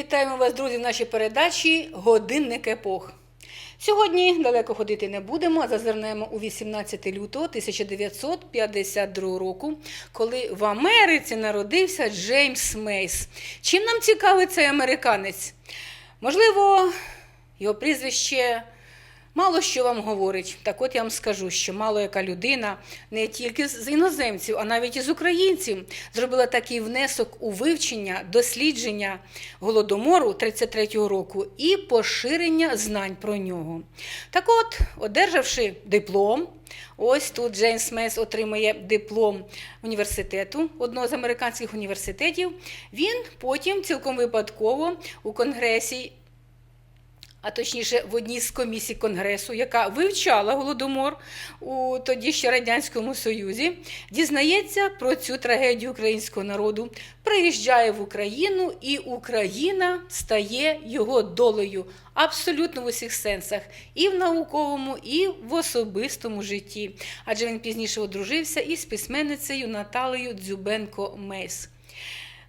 Вітаємо вас, друзі, в нашій передачі Годинник епох. Сьогодні далеко ходити не будемо, а зазирнемо у 18 лютого 1952 року, коли в Америці народився Джеймс Мейс. Чим нам цікавий цей американець? Можливо, його прізвище мало що вам говорить. Так от я вам скажу, що мало яка людина не тільки з іноземців, а навіть із українців зробила такий внесок у вивчення, дослідження голодомору 33-го року і поширення знань про нього. Так от, одержавши диплом, Ось тут Джеймс Мейс отримує диплом університету, одного з американських університетів. Він потім цілком випадково у конгресі а точніше в одній з комісій Конгресу, яка вивчала голодомор у тоді ще Радянському Союзі, дізнається про цю трагедію українського народу, приїжджає в Україну, і Україна стає його долею абсолютно в усіх сенсах, і в науковому, і в особистому житті. Адже він пізніше одружився із письменницею Наталею Дзюбенко Мейс.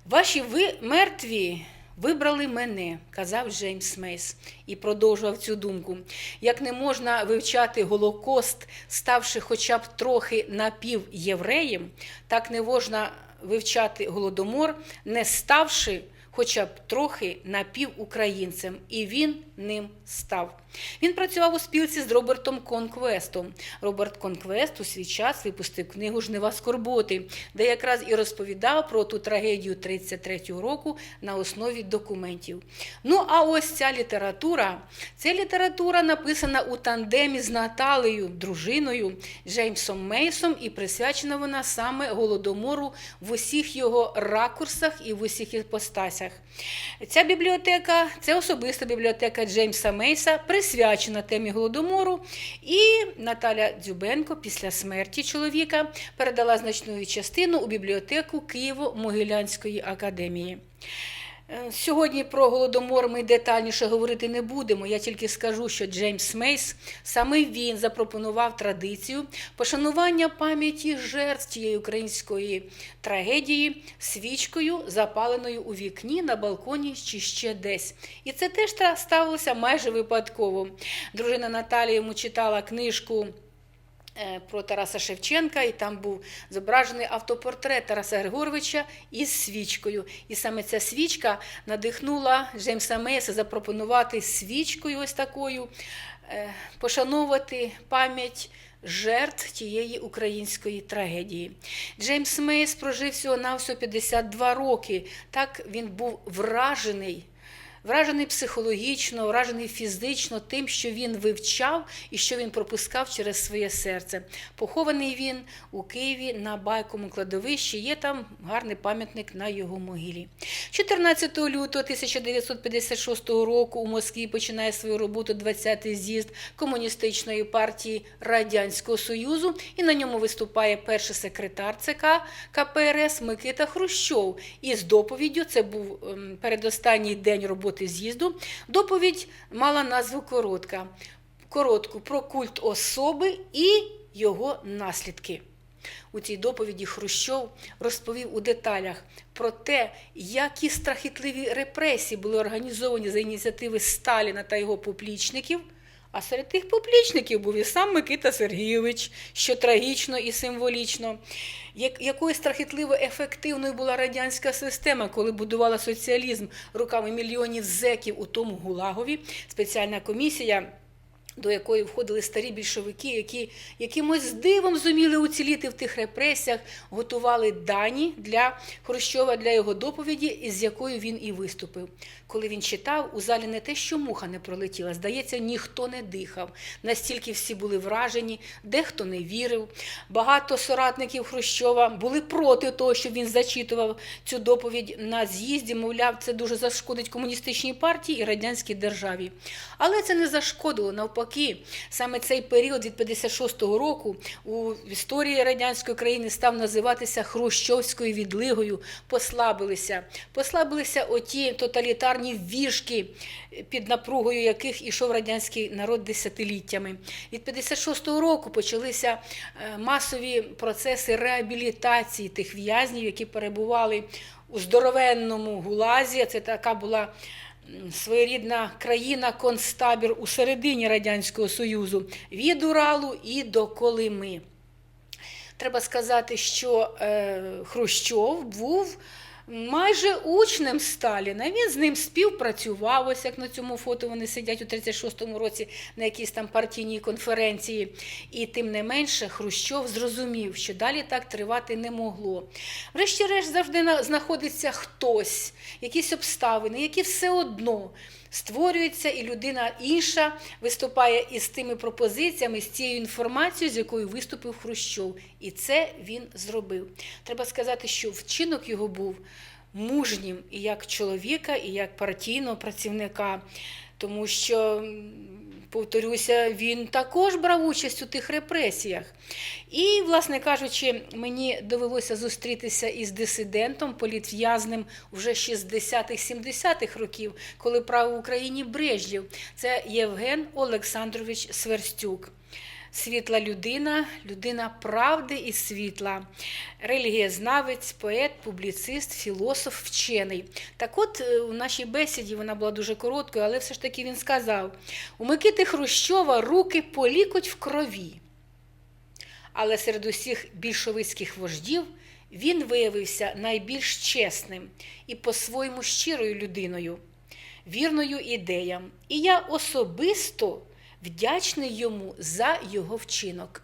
Ваші ви мертві. Вибрали мене, казав Джеймс Мейс, і продовжував цю думку. Як не можна вивчати Голокост, ставши хоча б трохи напівєвреєм, так не можна вивчати голодомор, не ставши хоча б трохи напівукраїнцем, і він ним став. Він працював у спілці з Робертом Конквестом. Роберт Конквест у свій час випустив книгу Жнива скорботи, де якраз і розповідав про ту трагедію 33-го року на основі документів. Ну, а ось ця література, ця література написана у тандемі з Наталею, дружиною Джеймсом Мейсом, і присвячена вона саме голодомору в усіх його ракурсах і в усіх іпостасях. Ця бібліотека це особиста бібліотека Джеймса Мейса, присвячена темі голодомору. І Наталя Дзюбенко після смерті чоловіка передала значну частину у бібліотеку Києво-Могилянської академії. Е, Сьогодні про голодомор ми детальніше говорити не будемо. Я тільки скажу, що Джеймс Мейс саме він запропонував традицію пошанування пам'яті жертв тієї української трагедії свічкою, запаленою у вікні на балконі чи ще десь. І це теж ставилося майже випадково. Дружина Наталія йому читала книжку. Е, Про Тараса Шевченка, і там був зображений автопортрет Тараса Григоровича із свічкою. І саме ця свічка надихнула Джеймса Мейса запропонувати свічкою ось такою, е, пошановувати пам'ять жертв тієї української трагедії. Джеймс Мейс прожив всього навсього 52 роки. Так він був вражений. Вражений психологічно, вражений фізично тим, що він вивчав і що він пропускав через своє серце. Похований він у Києві на байковому кладовищі. Є там гарний пам'ятник на його могилі. 14 лютого 1956 року у Москві починає свою роботу 20-й з'їзд комуністичної партії Радянського Союзу, і на ньому виступає перший секретар ЦК КПРС Микита Хрущов. І з доповіддю це був ем, передостанній день роботи з'їзду. Доповідь мала назву коротка. Коротку про культ особи і його наслідки. У цій доповіді Хрущов розповів у деталях про те, які страхітливі репресії були організовані за ініціативи Сталіна та його поплічників. А серед тих поплічників був і сам Микита Сергійович, що трагічно і символічно. Як, якою страхітливо ефективною була радянська система, коли будувала соціалізм руками мільйонів зеків у тому Гулагові, спеціальна комісія до якої входили старі більшовики, які якимось дивом зуміли уціліти в тих репресіях, готували дані для Хрущова, для його доповіді, із якою він і виступив. Коли він читав, у залі не те, що муха не пролетіла, здається, ніхто не дихав. Настільки всі були вражені, дехто не вірив. Багато соратників Хрущова були проти того, щоб він зачитував цю доповідь на з'їзді. Мовляв, це дуже зашкодить комуністичній партії і радянській державі. Але це не зашкодило. Навпаки, роки. Саме цей період від 56-го року у історії радянської країни став називатися Хрущовською відлигою. Послабилися, послабилися оті тоталітарні віжки, під напругою яких ішов радянський народ десятиліттями. Від 56-го року почалися е, масові процеси реабілітації тих в'язнів, які перебували у здоровенному гулазі. Це така була своєрідна країна концтабір у середині Радянського Союзу від Уралу і до Колими. Треба сказати, що е, Хрущов був майже учнем Сталіна. Він з ним співпрацював, ось як на цьому фото вони сидять у 36-му році на якійсь там партійній конференції. І тим не менше Хрущов зрозумів, що далі так тривати не могло. Врешті-решт завжди знаходиться хтось, якісь обставини, які все одно створюються, і людина інша виступає із тими пропозиціями, з цією інформацією, з якою виступив Хрущов. І це він зробив. Треба сказати, що вчинок його був мужнім і як чоловіка, і як партійного працівника. Тому що, повторюся, він також брав участь у тих репресіях. І, власне кажучи, мені довелося зустрітися із дисидентом, політв'язним вже 60-х-70-х років, коли правив в Україні Брежнєв. Це Євген Олександрович Сверстюк. Світла людина, людина правди і світла, релігієзнавець, поет, публіцист, філософ, вчений. Так от е, у нашій бесіді вона була дуже короткою, але все ж таки він сказав: у Микити Хрущова руки полікоть в крові. Але серед усіх більшовицьких вождів він виявився найбільш чесним і по-своєму щирою людиною, вірною ідеям. І я особисто вдячний йому за його вчинок.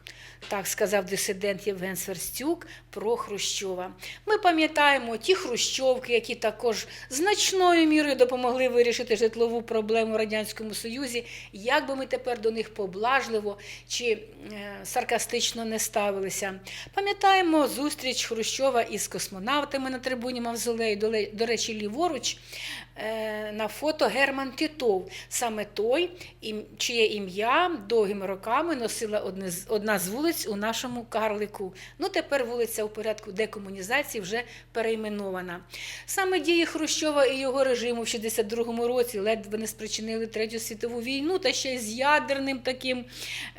Так сказав дисидент Євген Сверстюк про Хрущова. Ми пам'ятаємо ті Хрущовки, які також значною мірою допомогли вирішити житлову проблему в Радянському Союзі, як би ми тепер до них поблажливо чи е, саркастично не ставилися. Пам'ятаємо зустріч Хрущова із космонавтами на трибуні Мавзолею. До, речі, ліворуч на фото Герман Титов, саме той, чиє ім'я довгими роками носила одна з вулиць у нашому карлику. Ну, тепер вулиця у порядку декомунізації вже перейменована. Саме дії Хрущова і його режиму в 62-му році ледве не спричинили Третю світову війну та ще й з ядерним таким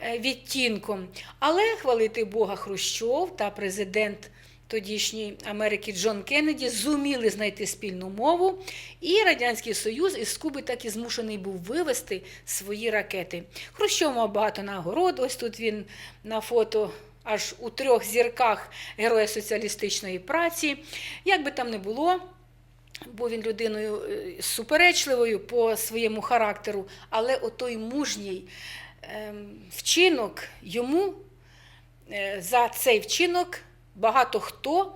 е, відтінком. Але хвалити Бога Хрущов та президент тодішньої Америки Джон Кеннеді зуміли знайти спільну мову, і Радянський Союз із Куби так і змушений був вивести свої ракети. Хрущов мав багато нагород. Ось тут він на фото. Аж у трьох зірках Героя соціалістичної праці. Як би там не було, був він людиною е, суперечливою по своєму характеру, але отой мужній ем, вчинок йому е, за цей вчинок багато хто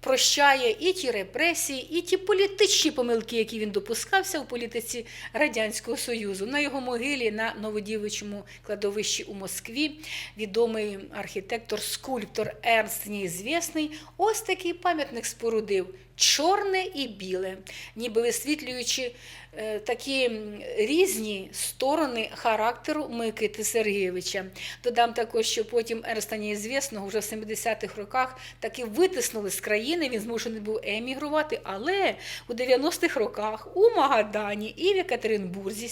прощає і ті репресії, і ті політичні помилки, які він допускався у політиці Радянського Союзу. На його могилі на Новодівичому кладовищі у Москві відомий архітектор-скульптор Ернст Неізвісний ось такий пам'ятник спорудив. Чорне і біле, ніби висвітлюючи е, такі різні сторони характеру Микити Сергійовича. Додам також, що потім Ерста Неізвісного вже в 70-х роках таки витиснули з країни, він змушений був емігрувати, але у 90-х роках у Магадані і в Екатеринбурзі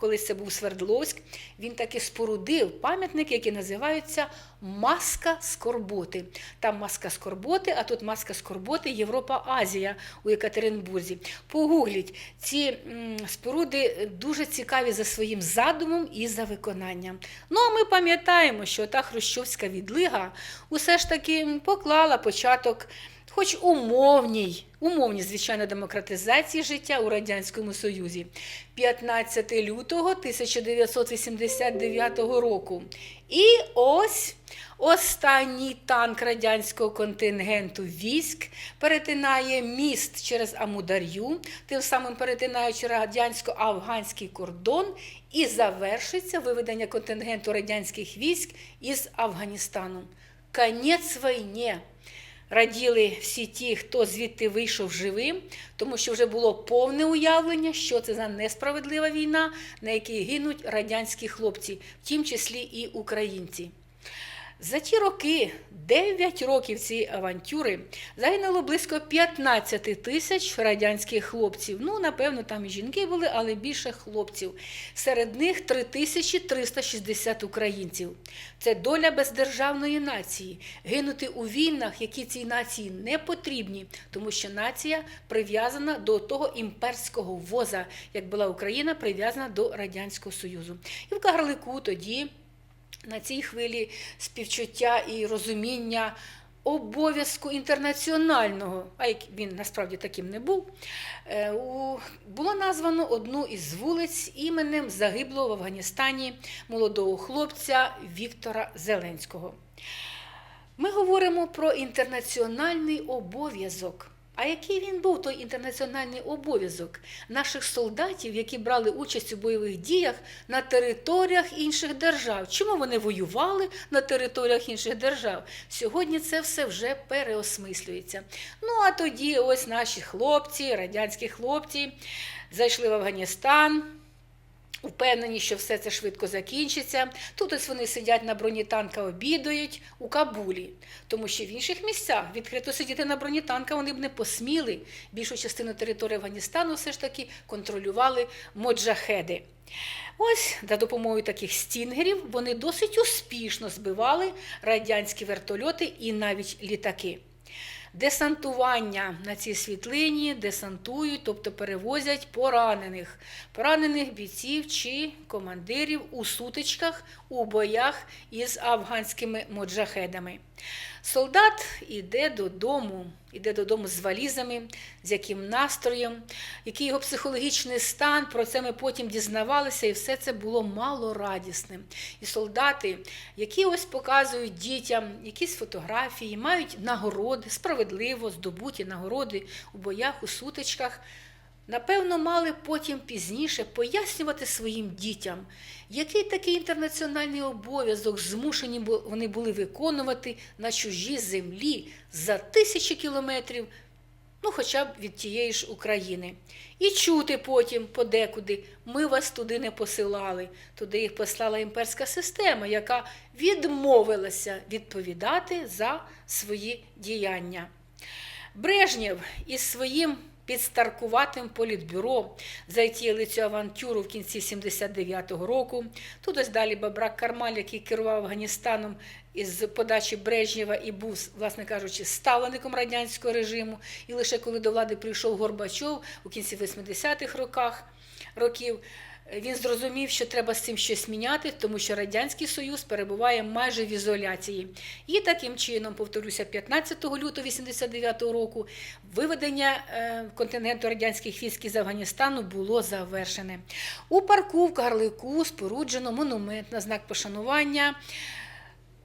колись це був Свердловськ, він таки спорудив пам'ятник, який називається Маска скорботи. Там маска скорботи, а тут маска скорботи Європа-Азія у Екатеринбурзі. Погугліть, ці споруди дуже цікаві за своїм задумом і за виконанням. Ну а ми пам'ятаємо, що та хрущовська відлига усе ж таки поклала початок хоч умовній, умовній, звичайно, демократизації життя у Радянському Союзі. 15 лютого 1989 року. І ось останній танк радянського контингенту військ перетинає міст через Амудар'ю, тим самим перетинаючи радянсько-афганський кордон, і завершиться виведення контингенту радянських військ із Афганістану. Конець війні. Раділи всі ті, хто звідти вийшов живим, тому що вже було повне уявлення, що це за несправедлива війна, на якій гинуть радянські хлопці, в тім числі і українці. За ті роки, 9 років цієї авантюри, загинуло близько 15 тисяч радянських хлопців. Ну, напевно, там і жінки були, але більше хлопців. Серед них 3360 українців. Це доля бездержавної нації. Гинути у війнах, які цій нації не потрібні, тому що нація прив'язана до того імперського воза, як була Україна прив'язана до Радянського Союзу. І в Кагарлику тоді на цій хвилі співчуття і розуміння обов'язку інтернаціонального, а як він насправді таким не був, е, було названо одну із вулиць іменем загиблого в Афганістані молодого хлопця Віктора Зеленського. Ми говоримо про інтернаціональний обов'язок. А який він був той інтернаціональний обов'язок наших солдатів, які брали участь у бойових діях на територіях інших держав? Чому вони воювали на територіях інших держав? Сьогодні це все вже переосмислюється. Ну а тоді ось наші хлопці, радянські хлопці, зайшли в Афганістан. Впевнені, що все це швидко закінчиться. Тут ось вони сидять на бронетанка, обідають у Кабулі, тому що в інших місцях відкрито сидіти на бронетанка вони б не посміли. Більшу частину території Афганістану все ж таки контролювали моджахеди. Ось за допомогою таких стінгерів вони досить успішно збивали радянські вертольоти і навіть літаки. Десантування на цій світлині десантують, тобто перевозять поранених, поранених бійців чи командирів у сутичках, у боях із афганськими моджахедами. Солдат іде додому, іде додому з валізами, з яким настроєм, який його психологічний стан. Про це ми потім дізнавалися, і все це було мало радісним. І солдати, які ось показують дітям якісь фотографії, мають нагороди, справедливо здобуті нагороди у боях, у сутичках. Напевно, мали потім пізніше пояснювати своїм дітям, який такий інтернаціональний обов'язок змушені вони були виконувати на чужій землі за тисячі кілометрів, ну хоча б від тієї ж України. І чути потім подекуди, ми вас туди не посилали. Туди їх послала імперська система, яка відмовилася відповідати за свої діяння. Брежнєв із своїм підстаркуватим політбюро затіяли цю авантюру в кінці 79-го року. Тут ось далі Бабрак Кармаль, який керував Афганістаном із подачі Брежнєва і був, власне кажучи, ставленником радянського режиму. І лише коли до влади прийшов Горбачов у кінці 80-х роках, років, він зрозумів, що треба з цим щось міняти, тому що Радянський Союз перебуває майже в ізоляції. І таким чином, повторюся, 15 лютого 89-го року виведення е, контингенту радянських військ із Афганістану було завершене. У парку в Карлику споруджено монумент на знак пошанування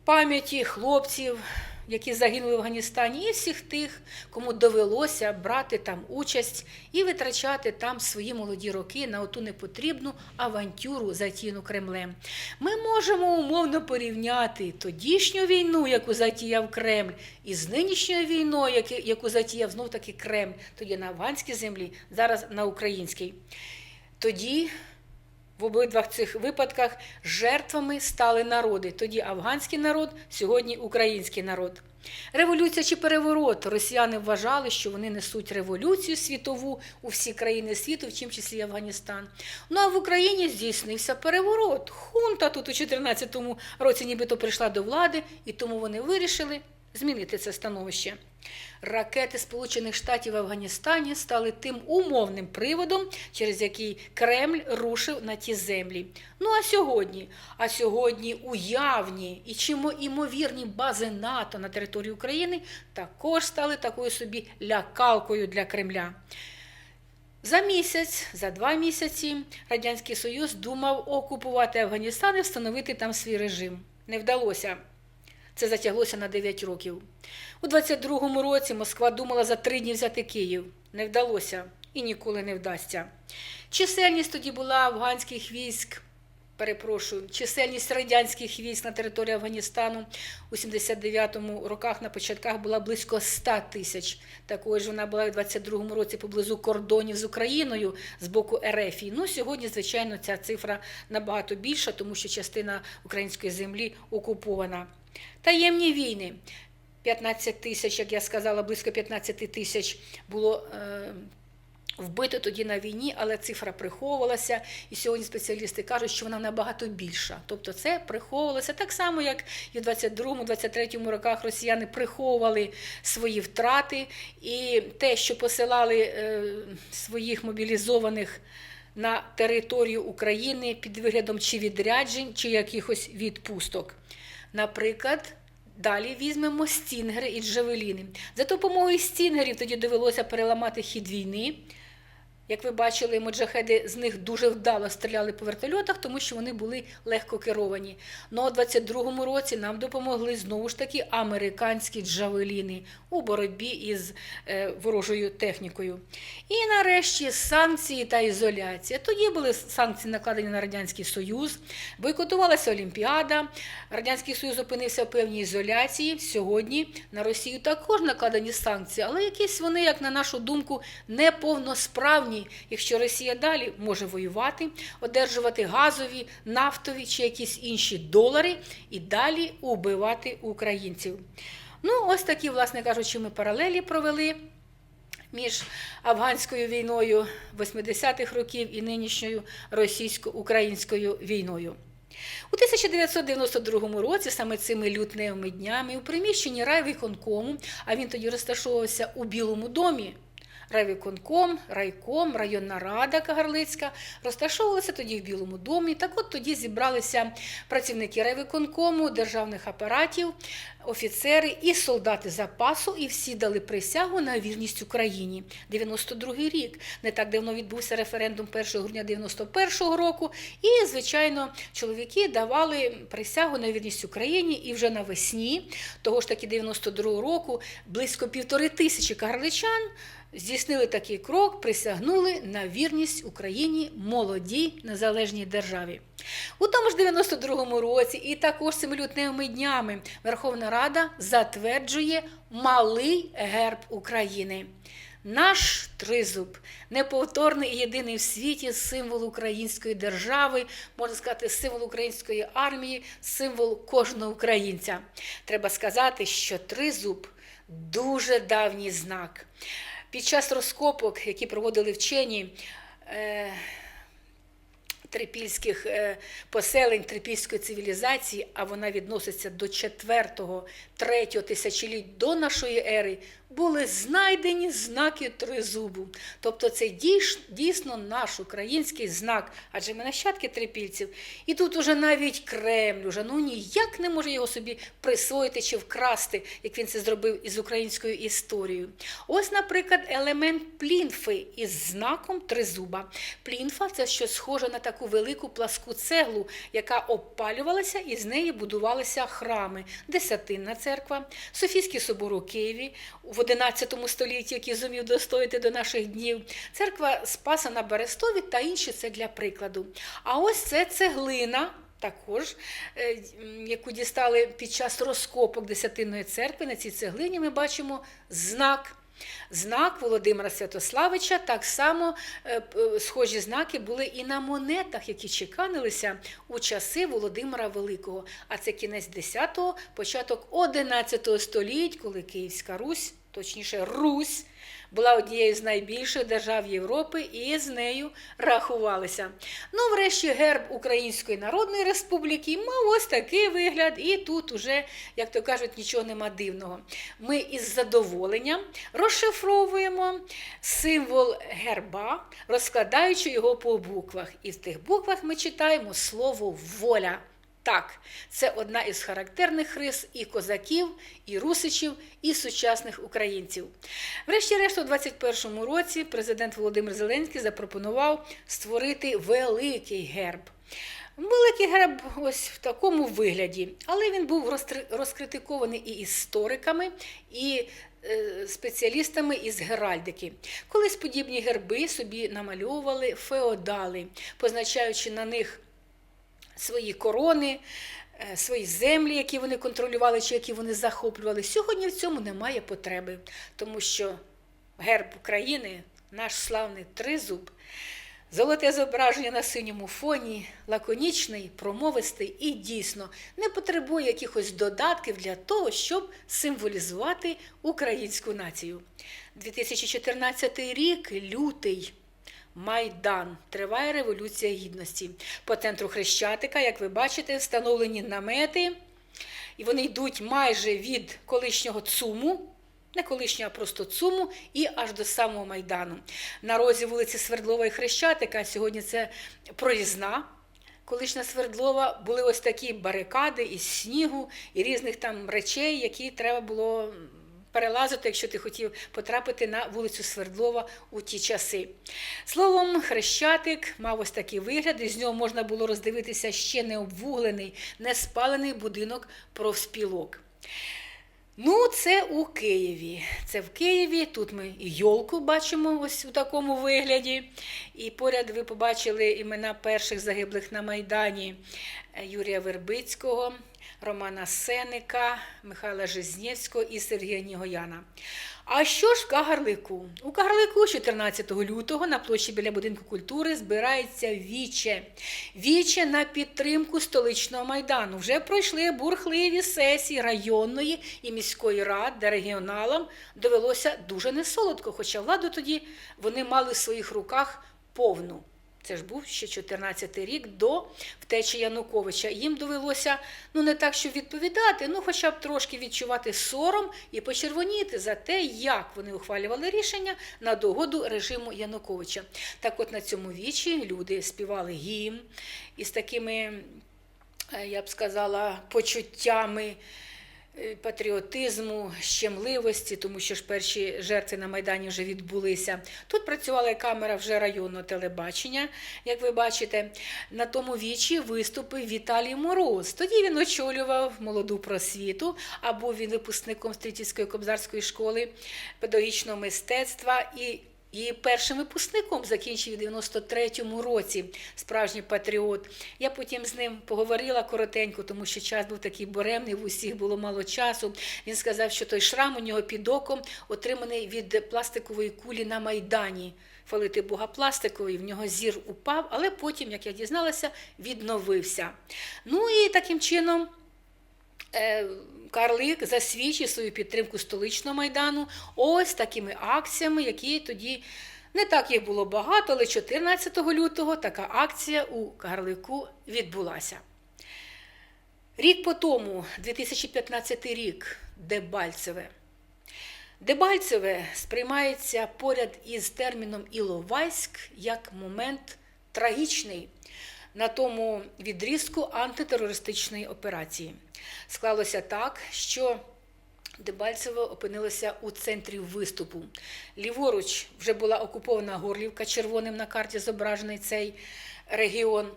пам'яті хлопців, які загинули в Афганістані, і всіх тих, кому довелося брати там участь і витрачати там свої молоді роки на оту непотрібну авантюру затіяну Кремлем. Ми можемо умовно порівняти тодішню війну, яку затіяв Кремль, із нинішньою війною, яку затіяв знов таки Кремль, тоді на афганській землі, зараз на українській. Тоді в обидвах цих випадках жертвами стали народи. Тоді афганський народ, сьогодні український народ. Революція чи переворот. Росіяни вважали, що вони несуть революцію світову у всі країни світу, в чим числі Афганістан. Ну а в Україні здійснився переворот. Хунта тут у 2014 році нібито прийшла до влади, і тому вони вирішили змінити це становище. Ракети Сполучених Штатів в Афганістані стали тим умовним приводом, через який Кремль рушив на ті землі. Ну а сьогодні? А сьогодні уявні і чимо імовірні бази НАТО на території України також стали такою собі лякалкою для Кремля. За місяць, за два місяці Радянський Союз думав окупувати Афганістан і встановити там свій режим. Не вдалося. Це затяглося на 9 років. У 22-му році Москва думала за три дні взяти Київ. Не вдалося і ніколи не вдасться. Чисельність тоді була афганських військ Перепрошую, чисельність радянських військ на території Афганістану у 79-му роках на початках була близько 100 тисяч. Також вона була і в 22-му році поблизу кордонів з Україною з боку РФ. Ну сьогодні, звичайно, ця цифра набагато більша, тому що частина української землі окупована. Таємні війни. 15 тисяч, як я сказала, близько 15 тисяч було. Е, Вбито тоді на війні, але цифра приховувалася, і сьогодні спеціалісти кажуть, що вона набагато більша. Тобто це приховувалося так само, як і в 22-23 роках росіяни приховували свої втрати, і те, що посилали е, своїх мобілізованих на територію України під виглядом чи відряджень, чи якихось відпусток. Наприклад. Далі візьмемо стінгери і джавеліни. За допомогою стінгерів тоді довелося переламати хід війни. Як ви бачили, моджахеди з них дуже вдало стріляли по вертольотах, тому що вони були легко керовані. Ну а у 22-му році нам допомогли знову ж таки американські джавеліни у боротьбі із е, ворожою технікою. І нарешті санкції та ізоляція. Тоді були санкції накладені на Радянський Союз, бойкотувалася Олімпіада. Радянський Союз опинився в певній ізоляції. Сьогодні на Росію також накладені санкції, але якісь вони, як на нашу думку, неповносправні, якщо Росія далі може воювати, одержувати газові, нафтові чи якісь інші долари і далі убивати українців. Ну, ось такі, власне кажучи, ми паралелі провели між афганською війною 80-х років і нинішньою російсько-українською війною. У 1992 році, саме цими лютневими днями, у приміщенні райвиконкому, а він тоді розташовувався у Білому домі. Райвиконком, райком, районна рада Кагарлицька розташовувалися тоді в Білому домі. Так от тоді зібралися працівники райвиконкому, державних апаратів, офіцери і солдати запасу, і всі дали присягу на вірність Україні. 92-й рік. Не так давно відбувся референдум 1 грудня 91-го року. І, звичайно, чоловіки давали присягу на вірність Україні і вже навесні того ж таки 92-го року близько півтори тисячі кагарличан здійснили такий крок, присягнули на вірність Україні молодій незалежній державі. У тому ж 92-му році, і також цими лютневими днями Верховна Рада затверджує малий герб України. Наш тризуб неповторний і єдиний в світі символ української держави, можна сказати, символ української армії, символ кожного українця. Треба сказати, що тризуб дуже давній знак. Під час розкопок, які проводили вчені е, трипільських е, поселень трипільської цивілізації, а вона відноситься до 4-3 тисячоліть до нашої ери, були знайдені знаки тризубу. Тобто це дійсно наш український знак, адже ми нащадки трипільців. І тут уже навіть Кремль уже ну ніяк не може його собі присвоїти чи вкрасти, як він це зробив із українською історією. Ось, наприклад, елемент плінфи із знаком тризуба. Плінфа це щось схоже на таку велику пласку цеглу, яка обпалювалася і з неї будувалися храми, Десятинна церква, Софійський собор у Києві. в 11 столітті, який зумів достояти до наших днів, церква Спаса на Берестові та інші це для прикладу. А ось це цеглина. Також, е, яку дістали під час розкопок Десятинної церкви, на цій цеглині ми бачимо знак. Знак Володимира Святославича, так само е, схожі знаки були і на монетах, які чеканилися у часи Володимира Великого. А це кінець 10-го, початок 11 століть, коли Київська Русь точніше, Русь, була однією з найбільших держав Європи і з нею рахувалися. Ну, врешті, герб Української Народної Республіки мав ось такий вигляд, і тут уже, як то кажуть, нічого нема дивного. Ми із задоволенням розшифровуємо символ герба, розкладаючи його по буквах. І в тих буквах ми читаємо слово воля. Так, це одна із характерних рис і козаків, і русичів, і сучасних українців. Врешті-решт, у 2021 році президент Володимир Зеленський запропонував створити великий герб. Великий герб ось в такому вигляді, але він був розкритикований і істориками, і е, спеціалістами із геральдики. Колись подібні герби собі намальовували феодали, позначаючи на них свої корони, е, свої землі, які вони контролювали чи які вони захоплювали. Сьогодні в цьому немає потреби, тому що герб України, наш славний тризуб, золоте зображення на синьому фоні, лаконічний, промовистий і дійсно не потребує якихось додатків для того, щоб символізувати українську націю. 2014 рік, лютий. Майдан триває революція гідності. По центру Хрещатика, як ви бачите, встановлені намети, і вони йдуть майже від колишнього ЦУМу, не колишнього, а просто ЦУМу, і аж до самого Майдану. На розі вулиці Свердлова і Хрещатика сьогодні це проїзна. Колишня Свердлова були ось такі барикади із снігу і різних там речей, які треба було перелазити, якщо ти хотів потрапити на вулицю Свердлова у ті часи. Словом, Хрещатик мав ось такий вигляд, і з нього можна було роздивитися ще не обвуглений, не спалений будинок профспілок. Ну, це у Києві. Це в Києві. Тут ми і йолку бачимо ось у такому вигляді. І поряд ви побачили імена перших загиблих на Майдані е, Юрія Вербицького, Романа Сеника, Михайла Жизнєвського і Сергія Нігояна. А що ж в Кагарлику? У Кагарлику 14 лютого на площі біля будинку культури збирається віче. Віче на підтримку столичного майдану. Вже пройшли бурхливі сесії районної і міської рад, де регіоналам довелося дуже несолодко, хоча владу тоді вони мали в своїх руках повну. Це ж був ще 14-й рік до втечі Януковича. Їм довелося ну не так, щоб відповідати, ну хоча б трошки відчувати сором і почервоніти за те, як вони ухвалювали рішення на догоду режиму Януковича. Так, от на цьому вічі люди співали гімн із такими, е, я б сказала, почуттями. Е, Патріотизму, щемливості, тому що ж перші жертви на Майдані вже відбулися. Тут працювала камера вже районного телебачення, як ви бачите. На тому вічі виступив Віталій Мороз. Тоді він очолював молоду просвіту, а був він випускником Стрітівської кобзарської школи педагогічного мистецтва і і першим випускником закінчив у 93-му році справжній патріот. Я потім з ним поговорила коротенько, тому що час був такий буремний, в усіх було мало часу. Він сказав, що той шрам у нього під оком отриманий від пластикової кулі на Майдані. Хвалити Бога пластиковий, в нього зір упав, але потім, як я дізналася, відновився. Ну і таким чином. Е, Карлик засвідчив свою підтримку столичного майдану ось такими акціями, які тоді не так їх було багато, але 14 лютого така акція у Карлику відбулася. Рік по тому, 2015 рік, Дебальцеве. Дебальцеве сприймається поряд із терміном Іловайськ як момент трагічний на тому відрізку антитерористичної операції. Склалося так, що Дебальцево опинилося у центрі виступу. Ліворуч вже була окупована Горлівка, червоним на карті зображений цей регіон.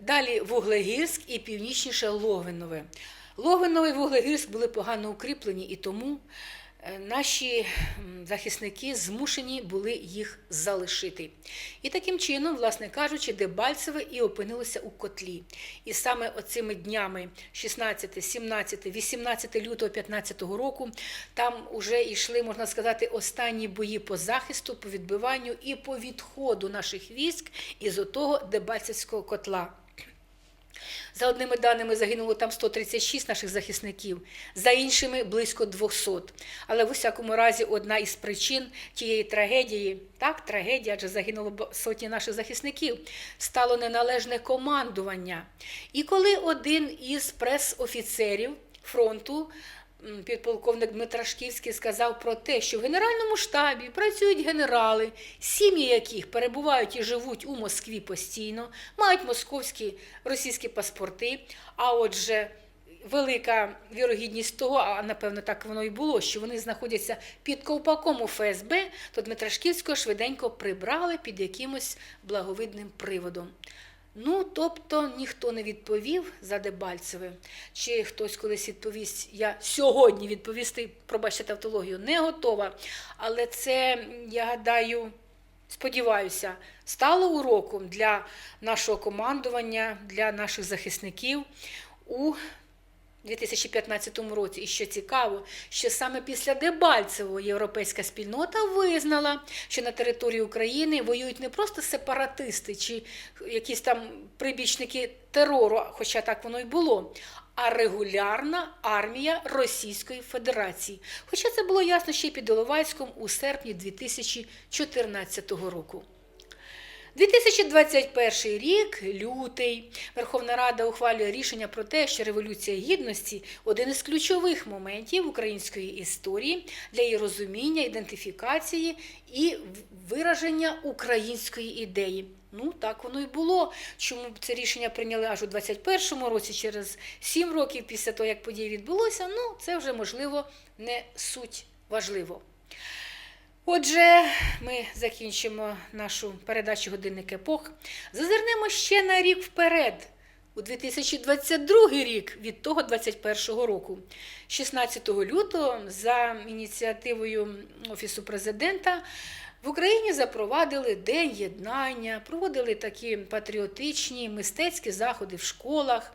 Далі Вуглегірськ і північніше Логвинове. Логвинове і Вуглегірськ були погано укріплені, і тому наші захисники змушені були їх залишити. І таким чином, власне кажучи, Дебальцеве і опинилося у котлі. І саме оцими днями 16, 17, 18 лютого 15 року там вже йшли, можна сказати, останні бої по захисту, по відбиванню і по відходу наших військ із отого Дебальцевського котла. За одними даними загинуло там 136 наших захисників, за іншими близько 200. Але в усякому разі одна із причин тієї трагедії, так, трагедія, адже загинуло сотні наших захисників, стало неналежне командування. І коли один із прес-офіцерів фронту підполковник Дмитрашківський сказав про те, що в Генеральному штабі працюють генерали, сім'ї яких перебувають і живуть у Москві постійно, мають московські російські паспорти. А отже, велика вірогідність того, а напевно так воно і було, що вони знаходяться під ковпаком у ФСБ, то Дмитрашківського швиденько прибрали під якимось благовидним приводом. Ну, тобто ніхто не відповів за Дебальцеве. Чи хтось колись відповість, я сьогодні відповісти, пробачте тавтологію, не готова. Але це, я гадаю, сподіваюся, стало уроком для нашого командування, для наших захисників у 2015 році. І що цікаво, що саме після Дебальцевого європейська спільнота визнала, що на території України воюють не просто сепаратисти чи якісь там прибічники терору, хоча так воно й було. А регулярна армія Російської Федерації. Хоча це було ясно ще й під Іловайськом у серпні 2014 року. 2021 рік, лютий, Верховна Рада ухвалює рішення про те, що Революція Гідності один із ключових моментів української історії для її розуміння, ідентифікації і вираження української ідеї. Ну, так воно і було. Чому це рішення прийняли аж у 21-му році, через 7 років після того, як події відбулося, ну, це вже, можливо, не суть важливо. Отже, ми закінчимо нашу передачу годинник епох. Зазирнемо ще на рік вперед, у 2022 рік від того 21 року. 16 лютого, за ініціативою Офісу президента, в Україні запровадили День єднання, проводили такі патріотичні мистецькі заходи в школах,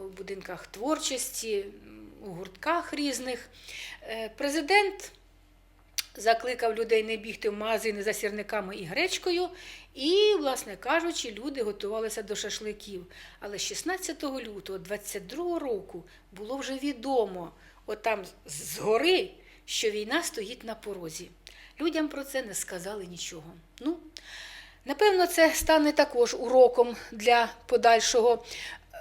у будинках творчості, у гуртках різних. Е, Президент закликав людей не бігти в магазини за сірниками і гречкою, і, власне кажучи, люди готувалися до шашликів. Але 16 лютого 22 року було вже відомо, отам згори, що війна стоїть на порозі. Людям про це не сказали нічого. Ну, напевно, це стане також уроком для подальшого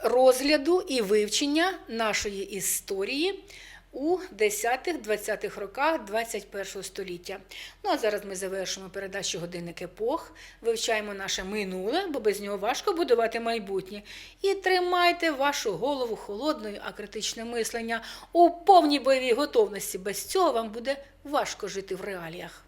розгляду і вивчення нашої історії у 10-20-х роках 21 століття. Ну а зараз ми завершимо передачу годинник епох, вивчаємо наше минуле, бо без нього важко будувати майбутнє. І тримайте вашу голову холодною, а критичне мислення у повній бойовій готовності. Без цього вам буде важко жити в реаліях.